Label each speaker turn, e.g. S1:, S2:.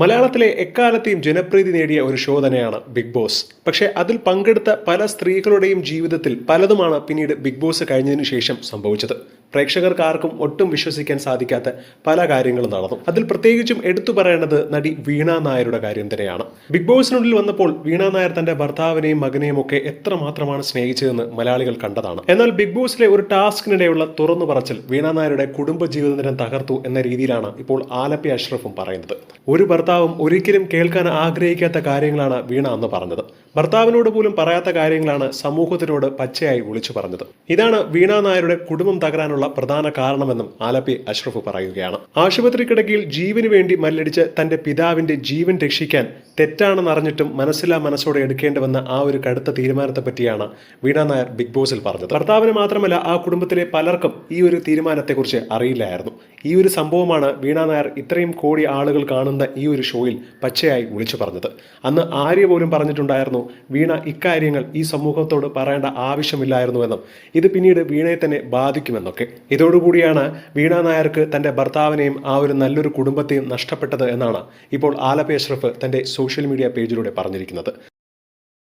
S1: മലയാളത്തിലെ എക്കാലത്തെയും ജനപ്രീതി നേടിയ ഒരു ഷോ തന്നെയാണ് ബിഗ് ബോസ് പക്ഷേ അതിൽ പങ്കെടുത്ത പല സ്ത്രീകളുടെയും ജീവിതത്തിൽ പലതുമാണ് പിന്നീട് ബിഗ് ബോസ് കഴിഞ്ഞതിന് ശേഷം സംഭവിച്ചത്. പ്രേക്ഷകർക്ക് ആർക്കും ഒട്ടും വിശ്വസിക്കാൻ സാധിക്കാത്ത പല കാര്യങ്ങളും നടന്നു. അതിൽ പ്രത്യേകിച്ചും എടുത്തു പറയേണ്ടത് നടി വീണ നായരുടെ കാര്യം തന്നെയാണ്. ബിഗ് ബോസിനുള്ളിൽ വന്നപ്പോൾ വീണ നായർ തന്റെ ഭർത്താവിനെയും മകനെയും ഒക്കെ എത്രമാത്രമാണ് സ്നേഹിച്ചതെന്ന് മലയാളികൾ കണ്ടതാണ്. എന്നാൽ ബിഗ് ബോസിലെ ഒരു ടാസ്കിനിടെയുള്ള തുറന്നു പറച്ചിൽ വീണ നായരുടെ കുടുംബ ജീവിതം തകർത്തു എന്ന രീതിയിലാണ് ഇപ്പോൾ ആലപ്പി അഷ്റഫും പറയുന്നത്. ഒരു ഭർത്താവും ഒരിക്കലും കേൾക്കാൻ ആഗ്രഹിക്കാത്ത കാര്യങ്ങളാണ് വീണ അന്ന് പറഞ്ഞത്. ഭർത്താവിനോട് പോലും പറയാത്ത കാര്യങ്ങളാണ് സമൂഹത്തിനോട് പച്ചയായി വിളിച്ചു പറഞ്ഞത്. ഇതാണ് വീണ നായരുടെ കുടുംബം തകരാനുള്ള പ്രധാന കാരണമെന്നും ആലപ്പി അഷ്റഫ് പറയുകയാണ്. ആശുപത്രി കിടക്കയിൽ ജീവന് വേണ്ടി മല്ലടിച്ച് തന്റെ പിതാവിന്റെ ജീവൻ രക്ഷിക്കാൻ തെറ്റാണെന്നറിഞ്ഞിട്ടും മനസ്സിലാ മനസ്സോടെ എടുക്കേണ്ടി വന്ന ആ ഒരു കടുത്ത തീരുമാനത്തെ പറ്റിയാണ് വീണ നായർ ബിഗ് ബോസിൽ പറഞ്ഞത്. ഭർത്താവിന് മാത്രമല്ല ആ കുടുംബത്തിലെ പലർക്കും ഈ ഒരു തീരുമാനത്തെക്കുറിച്ച് അറിയില്ലായിരുന്നു. ഈ ഒരു സംഭവമാണ് വീണ നായർ ഇത്രയും കോടി ആളുകൾ കാണുന്ന ഈ ഒരു ഷോയിൽ പച്ചയായി വിളിച്ചു പറഞ്ഞത്. അന്ന് ആര്യ പോലും പറഞ്ഞിട്ടുണ്ടായിരുന്നു വീണ ഇക്കാര്യങ്ങൾ ഈ സമൂഹത്തോട് പറയേണ്ട ആവശ്യമില്ലായിരുന്നുവെന്നും ഇത് പിന്നീട് വീണയെ തന്നെ ബാധിക്കുമെന്നൊക്കെ. ഇതോടുകൂടിയാണ് വീണ നായർക്ക് തന്റെ ഭർത്താവിനെയും ആ ഒരു നല്ലൊരു കുടുംബത്തെയും നഷ്ടപ്പെട്ടത് എന്നാണ് ഇപ്പോൾ ആലപ്പി അഷ്റഫ് തന്റെ സോഷ്യൽ മീഡിയ പേജിലൂടെ പറഞ്ഞിരിക്കുന്നത്.